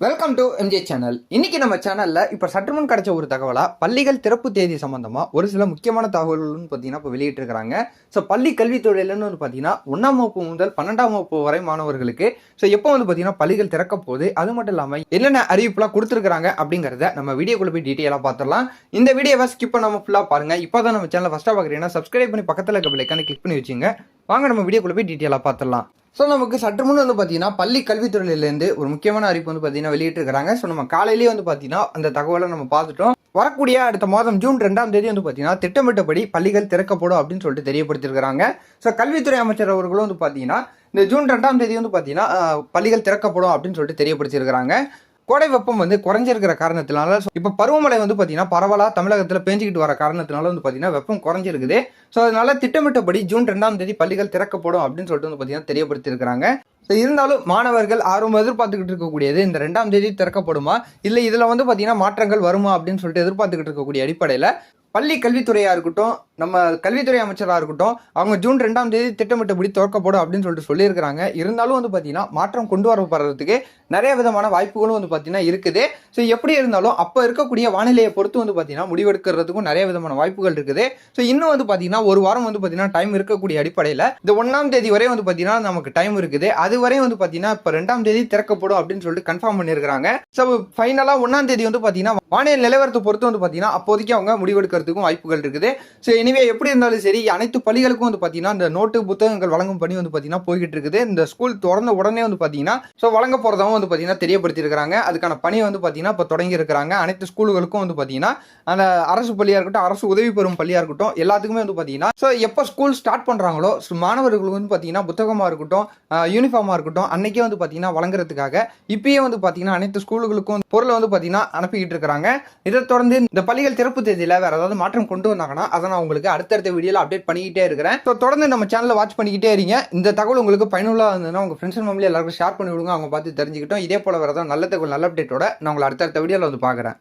Welcome to MJ channel இன்னைக்கு நம்ம சேனலில் இப்போ சற்று சற்றுமுன் கிடைச்ச ஒரு தகவலாக பள்ளிகள் திறப்பு தேதி சம்மந்தமாக ஒரு சில முக்கியமான தகவல்கள்னு பார்த்தீங்கன்னா இப்போ வெளியிட்டிருக்கிறாங்க. ஸோ பள்ளி கல்வித்துறையிலன்னு வந்து பார்த்தீங்கன்னா ஒன்றாம் வகுப்பு முதல் பன்னெண்டாம் வகுப்பு வரை மாணவர்களுக்கு ஸோ எப்போ வந்து பார்த்தீங்கன்னா பள்ளிகள் திறக்க போகுது? அது மட்டும் இல்லாமல் என்னென்ன அறிவிப்புலாம் கொடுத்துருக்காங்க அப்படிங்கிறத நம்ம வீடியோக்குள்ள போய் டீட்டெயிலாக பார்த்துடலாம் இந்த வீடியோவை ஸ்கிப் பண்ணாமல் ஃபுல்லாக பாருங்க. இப்போ தான் நம்ம சேனல் ஃபஸ்ட்டாக பார்க்குறீங்கன்னா சப்ஸ்கிரைப் பண்ணி பக்கத்தில் இருக்க பிள்ளைக்கான கிளிக் பண்ணி வச்சுங்க வாங்க நம்ம வீடியோக்குள்ள போய் டீட்டெயிலாக பார்த்துடலாம் ஸோ நமக்கு சற்று முன் வந்து பார்த்தீங்கன்னா பள்ளி கல்வித்துறையிலேருந்து ஒரு முக்கியமான அறிவிப்பு வந்து பார்த்தீங்கன்னா வெளியிட்டிருக்கிறாங்க. ஸோ நம்ம காலையிலேயே வந்து பார்த்தீங்கன்னா அந்த தகவலை நம்ம பார்த்துட்டோம். வரக்கூடிய அடுத்த மாதம் ஜூன் ரெண்டாம் தேதி வந்து பார்த்தீங்கன்னா திட்டமிட்டபடி பள்ளிகள் திறக்கப்படும் அப்படின்னு சொல்லிட்டு தெரியப்படுத்திருக்கிறாங்க ஸோ கல்வித்துறை அமைச்சர் அவர்களும் வந்து பார்த்தீங்கன்னா இந்த ஜூன் ரெண்டாம் தேதி வந்து பார்த்தீங்கன்னா பள்ளிகள் திறக்கப்படும் அப்படின்னு சொல்லிட்டு தெரியப்படுத்தியிருக்கிறாங்க. கோடை வெப்பம் வந்து குறைஞ்சிருக்கிற காரணத்தினால இப்போ பருவமழை வந்து பார்த்தீங்கன்னா பரவலாக தமிழகத்தில் பேஞ்சிக்கிட்டு வர காரணத்தினால வந்து பார்த்தீங்கன்னா வெப்பம் குறைஞ்சிருக்குது. ஸோ அதனால திட்டமிட்டபடி ஜூன் ரெண்டாம் தேதி பள்ளிகள் திறக்கப்படும் அப்படின்னு சொல்லிட்டு வந்து பார்த்தீங்கன்னா தெரியப்படுத்தியிருக்கிறாங்க. ஸோ இருந்தாலும் மாணவர்கள் ஆர்வம் எதிர்பார்த்துக்கிட்டு இருக்கக்கூடியது இந்த ரெண்டாம் தேதி திறக்கப்படுமா? இல்லை இதில் வந்து பார்த்தீங்கன்னா மாற்றங்கள் வருமா அப்படின்னு சொல்லிட்டு எதிர்பார்த்துக்கிட்டு இருக்கக்கூடிய அடிப்படையில் பள்ளி கல்வித்துறையாக இருக்கட்டும் நம்ம கல்வித்துறை அமைச்சராக இருக்கட்டும் அவங்க ஜூன் ரெண்டாம் தேதி திட்டமிட்டபடி துவக்கப்படும் அப்படின்னு சொல்லிட்டு சொல்லியிருக்கிறாங்க. இருந்தாலும் வந்து பார்த்தீங்கன்னா மாற்றம் கொண்டு வரப்படுறதுக்கு நிறைய விதமான வாய்ப்புகளும் வந்து பார்த்தீங்கன்னா இருக்குது. ஸோ எப்படி இருந்தாலும் அப்போ இருக்கக்கூடிய வானிலையை பொறுத்து வந்து பார்த்தீங்கன்னா முடிவெடுக்கிறதுக்கும் நிறைய விதமான வாய்ப்புகள் இருக்குது. ஸோ இன்னும் வந்து பார்த்தீங்கன்னா ஒரு வாரம் வந்து பார்த்தீங்கன்னா டைம் இருக்கக்கூடிய அடிப்படையில் இந்த ஒன்றாம் தேதி வரை வந்து பார்த்தீங்கன்னா நமக்கு டைம் இருக்குது. அது வரையும் வந்து பார்த்தீங்கன்னா இப்போ ரெண்டாம் தேதி திறக்கப்படும் அப்படின்னு சொல்லிட்டு கன்ஃபார்ம் பண்ணியிருக்கிறாங்க. ஸோ ஃபைனலாக ஒன்றாம் தேதி வந்து பார்த்தீங்கன்னா வானிலை நிலவரத்தை பொறுத்து வந்து பார்த்தீங்கன்னா அப்போதைக்கு அவங்க முடிவெடுக்கிறதுக்கும் வாய்ப்புகள் இருக்குது. ஸோ எனிவே எப்படி இருந்தாலும் சரி அனைத்து பள்ளிகளுக்கும் வந்து பார்த்தீங்கன்னா இந்த நோட்டு புத்தகங்கள் வழங்கும் பணி வந்து பார்த்தீங்கன்னா போய்கிட்டு இருக்குது. இந்த ஸ்கூல் திறந்த உடனே வந்து பார்த்தீங்கன்னா ஸோ வழங்க போகிறதாவும் வந்து பார்த்தீங்கன்னா தெரியப்படுத்தியிருக்கிறாங்க. அதுக்கான பணி வந்து பார்த்தீங்கன்னா இப்போ தொடங்கி இருக்கிறாங்க அனைத்து ஸ்கூல்களுக்கும் வந்து பார்த்தீங்கன்னா அந்த அரசு பள்ளியாக இருக்கட்டும் அரசு உதவி பெறும் பள்ளியாக இருக்கட்டும் எல்லாத்துக்குமே வந்து பார்த்தீங்கன்னா ஸோ எப்போ ஸ்கூல் ஸ்டார்ட் பண்ணுறாங்களோ மாணவர்களுக்கு வந்து பார்த்தீங்கன்னா புத்தகமாக இருக்கட்டும் யூனிஃபார்மாக இருக்கட்டும் அன்னைக்கே வந்து பார்த்தீங்கன்னா வழங்குறதுக்காக இப்பயே வந்து பார்த்தீங்கன்னா அனைத்து ஸ்கூலுகளுக்கும் பொருளை வந்து பார்த்தீங்கன்னா அனுப்பிக்கிட்டு இருக்கிறாங்க. இதை தொடர்ந்து இந்த பள்ளிகள் திறப்பு தேதியில் வேறு ஏதாவது மாற்றம் கொண்டு வந்தாங்கன்னா அதை நான் உங்களுக்கு அடுத்தடுத்த வீடியோவில் அப்டேட் பண்ணிக்கிட்டே இருக்கிறேன். ஸோ தொடர்ந்து நம்ம சேனலில் வாட்ச் பண்ணிக்கிட்டே இருங்க. இந்த தகவல் உங்களுக்கு பயனுள்ளாக இருந்ததுன்னா உங்கள் ஃப்ரெண்ட்ஸ் ஃபேமிலி எல்லாருக்கும் ஷேர் பண்ணி விடுங்க. அவங்க பார்த்து தெரிஞ்சுக்கிட்டோம். இதே போல வரதான் நல்ல தகவல் நல்ல அப்டேட்டோட நான் உங்களை அடுத்தடுத்த வீடியோவில் வந்து பார்க்குறேன்.